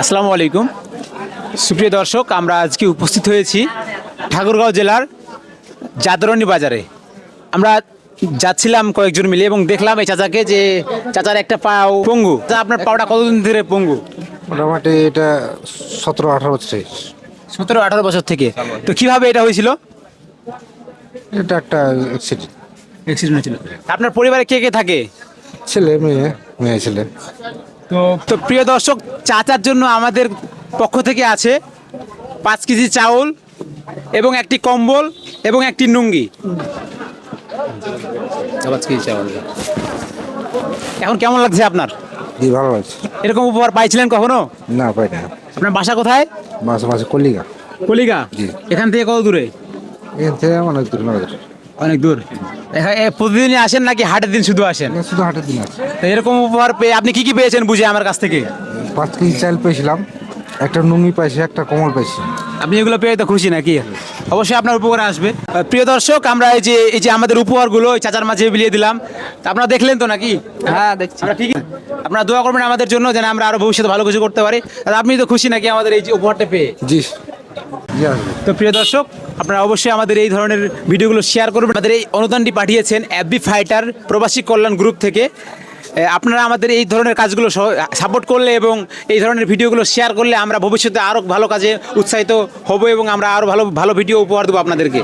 আসসালামু আলাইকুম। সুপ্রিয় দর্শক আমরা আজকে উপস্থিত হয়েছি ঠাকুরগাঁও জেলার জাদরণী বাজারে। আমরা যাচ্ছিলাম কয়েকজন মিলে এবং দেখলাম এই চাচাকে যে চাচার একটা পাও পঙ্গু। তা আপনার পাওটা কতদিন ধরে পঙ্গু? মোটামুটি এটা সতেরো আঠারো বছর সতেরো আঠারো বছর থেকে। তো কীভাবে এটা হয়েছিল? এটা একটা অ্যাক্সিডেন্ট অ্যাক্সিডেন্ট হয়েছিল। আপনার পরিবারে কে কে থাকে? ছেলে মেয়ে মেয়ে ছেলে। তো তো প্রিয় দর্শক চাচার জন্য আমাদের পক্ষ থেকে আছে পাঁচ কেজি চাউল এবং একটি কম্বল এবং একটি নুঙ্গি পাঁচ কেজি চাউল। এখন কেমন লাগছে আপনার? ভালো লাগছে। এরকম উপহার পাইছিলেন কখনো? না পাই না আপনার বাসা কোথায়? কলিগা। কলিগা? জি। এখান থেকে কত দূরে? এখান থেকে অনেক দূর অনেক দূর। প্রতিদিনই আসেন নাকি হাটের দিন শুধু আসেন? শুধু হাটের দিন তো এরকম উপহার পেয়ে আপনি কি কি পেয়েছেন বুঝে আমার কাছ থেকে? পাঁচ কেজি চাল পেয়েছিলাম একটা নুঙ্গি পাইছি একটা কমল পাইছি আপনি এগুলো পেয়ে তো খুশি নাকি? অবশ্যই আপনার উপকারে আসবে। প্রিয় দর্শক আমরা এই যে এই যে আমাদের উপহারগুলো ওই চাচার মাঝে বিলিয়ে দিলাম। তা আপনারা দেখলেন তো নাকি? হ্যাঁ দেখছি। আমরা ঠিক আপনারা দোয়া করবেন আমাদের জন্য যেন আমরা আরও ভবিষ্যতে ভালো কিছু করতে পারি। আর আপনি তো খুশি নাকি আমাদের এই যে উপহারটা পেয়ে? জি। তো প্রিয় দর্শক, আপনারা অবশ্যই আমাদের এই ধরনের ভিডিওগুলো শেয়ার করবেন। আমাদের এই অনুদানটি পাঠিয়েছেন অ্যাবি ফাইটার প্রবাসী কল্যাণ গ্রুপ থেকে। আপনারা আমাদের এই ধরনের কাজগুলো সাপোর্ট করলে এবং এই ধরনের ভিডিওগুলো শেয়ার করলে আমরা ভবিষ্যতে আরও ভালো কাজে উৎসাহিত হব এবং আমরা আরও ভালো ভালো ভিডিও উপহার দেবো আপনাদেরকে।